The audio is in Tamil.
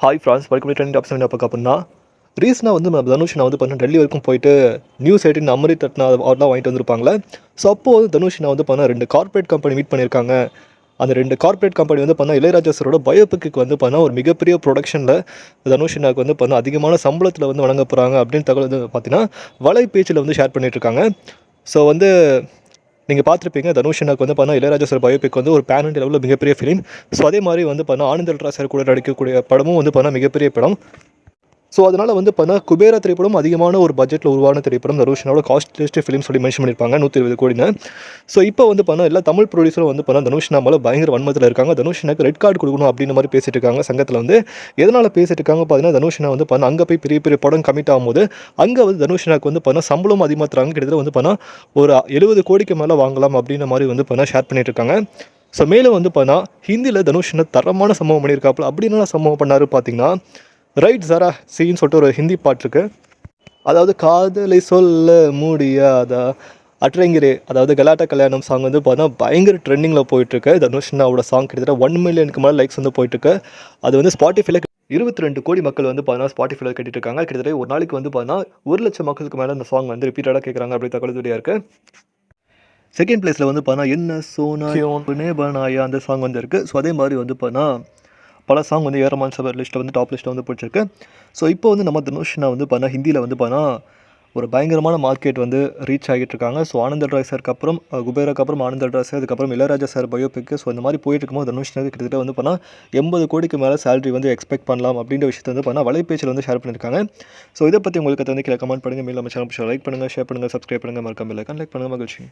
ஹாய் ஃப்ரான்ஸ் வரைக்கும் ட்ரெண்ட் ஆப்ஷன் என்ன பார்க்க அப்படின்னா ரீசனாக வந்து நம்ம தனுஷ் நான் வந்து பண்ண டெல்லி வரைக்கும் போயிட்டு நியூஸ் எயிட்டின் அமரி தட்னா அவார்ட்லாம் வாங்கிட்டு வந்திருப்பாங்களே ஸோ அப்போது தனுஷ் நான் வந்து பண்ண ரெண்டு கார்ப்பரேட் கம்பெனி மீட் பண்ணியிருக்காங்க. அந்த ரெண்டு கார்ப்பரேட் கம்பெனி வந்து பண்ணால் இளையராஜா சரோட பயோபிக்கு வந்து பண்ணால் ஒரு மிகப்பெரிய ப்ரொடக்ஷனில் தனுஷினாக்கு வந்து பண்ணால் அதிகமான சம்பளத்தில் வந்து வழங்க போகிறாங்க அப்படின்னு தகவல் வந்து பார்த்தீங்கன்னா வலை பேச்சில் வந்து ஷேர் பண்ணிட்டு ஸோ வந்து நீங்கள் பார்த்துருப்பீங்க தனுஷனாக்கு வந்து பார்த்தா இளையராஜா சார் பயோபிக் வந்து ஒரு பேன் லெவலில் மிகப்பெரிய ஃபிலிம் ஸோ அதே மாதிரி வந்து பண்ணால் ஆனந்தல்ரா சார் கூட நடிக்கக்கூடிய படமும் வந்து பார்த்தா மிகப்பெரிய படம். ஸோ அதனால் வந்து பார்த்தா குபேரா திரைப்படம் அதிகமான ஒரு பட்ஜெட்டில் உருவான திரைப்படம். தனுஷனோட காஸ்ட்லிஸ்ட் ஃபிலிம் சொல்லி மென்ஷன் பண்ணியிருப்பாங்க நூற்றி இருபது கோடின்னு. ஸோ இப்போ வந்து பண்ணால் எல்லா தமிழ் ப்ரொடியூசரும் வந்து பண்ணால் தனுஷ்னா மேலே பயங்கர வன்மத்தில் இருக்காங்க. தனுஷனுக்கு ரெட் கார்டு கொடுக்கணும் அப்படின்ற மாதிரி பேசிட்டு இருக்காங்க. சங்கத்தில் வந்து எதனால் பேசிட்டு இருக்காங்க பார்த்தீங்கன்னா தனுஷனா வந்து பண்ண அங்கே போய் பெரிய பெரிய படம் கமிட் ஆகும்போது அங்கே வந்து தனுஷனாக்கு வந்து பண்ணால் சம்பளம் அதிகமாக தராங்க கிட்டத்தட்ட வந்து பண்ணால் ஒரு எழுபது கோடிக்கு மேலே வாங்கலாம் அப்படின்ற மாதிரி வந்து பண்ண ஷேர் பண்ணிட்டு இருக்காங்க. ஸோ மேலும் வந்து பண்ணால் ஹிந்தியில் தனுஷனை தரமான சம்பவம் பண்ணியிருக்காப்புல அப்படி என்ன சம்பவம் பண்ணாரு பார்த்தீங்கன்னா ரைட் ஜரா சின்னு சொல்லிட்டு ஒரு ஹிந்தி பாட்டு இருக்கு. அதாவது காதலை சொல்ல முடியாதா? அட்ரங்கிரே அதாவது கலாட்டா கல்யாணம் சாங் வந்து பார்த்தா பயங்கர ட்ரெண்டிங்கில் போயிட்டுருக்கு தனுஷ்னாவோட சாங் கிட்டத்தட்ட ஒன் மில்லியனுக்கு மேலே லைக்ஸ் வந்து போயிட்டுருக்கு அது வந்து ஸ்பாட்டிஃபைல இருபத்தி ரெண்டு கோடி மக்கள் வந்து பார்த்தீங்கன்னா ஸ்பாட்டிஃபைல கேட்டுட்டு இருக்காங்க. கிட்டத்தட்ட ஒரு நாளைக்கு வந்து பார்த்தீங்கன்னா ஒரு லட்சம் மக்களுக்கு மேலே அந்த சாங் வந்து ரிப்பீட்டடாக கேட்குறாங்க அப்படி தகவல் தெரியா இருக்கு. செகண்ட் பிளேஸில் வந்து பார்த்தா என்ன சோனா பனாயா அந்த சாங் வந்து இருக்குது ஸோ அதே மாதிரி வந்து பார்த்தா பல சாங் வந்து ஏரமான் சபர் லிஸ்ட்டில் வந்து டாப் லிஸ்ட்டில் வந்து பிடிச்சிருக்கு. ஸோ இப்போ வந்து நம்ம தனுஷ்னா வந்து பார்த்தா ஹிந்தியில் வந்து பார்த்தா ஒரு பயங்கரமான மார்க்கெட் வந்து ரீச் ஆகிட்டு இருக்காங்க. ஸோ ஆனந்த சாருக்கு அப்புறம் குபேராக்கு அப்புறம் ஆனந்த சார் அதுக்கப்புறம் இளையராஜா சார் பயோபிக்கு ஸோ இந்த மாதிரி போயிட்டு இருக்கும்போது தனுஷ்னாக்கு கிட்டத்தட்ட வந்து பண்ணால் எண்பது கோடிக்கு மேலே சேலரி வந்து எக்ஸ்பெக்ட் பண்ணலாம் அப்படின்ற விஷயத்தை வந்து பண்ணால் வலைபேச்சில் வந்து ஷேர் பண்ணியிருக்காங்க ஸோ இதை பற்றி உங்களுக்கு வந்து கீழே கமெண்ட் பண்ணுங்கள் மேலும் நம்ம சேனல் லைக் பண்ணுங்கள் ஷேர் பண்ணுங்கள் சப்ஸ்கிரைப் பண்ணுங்கள் மறக்காமல் லைக் பண்ணுங்கள் மகிழ்ச்சி.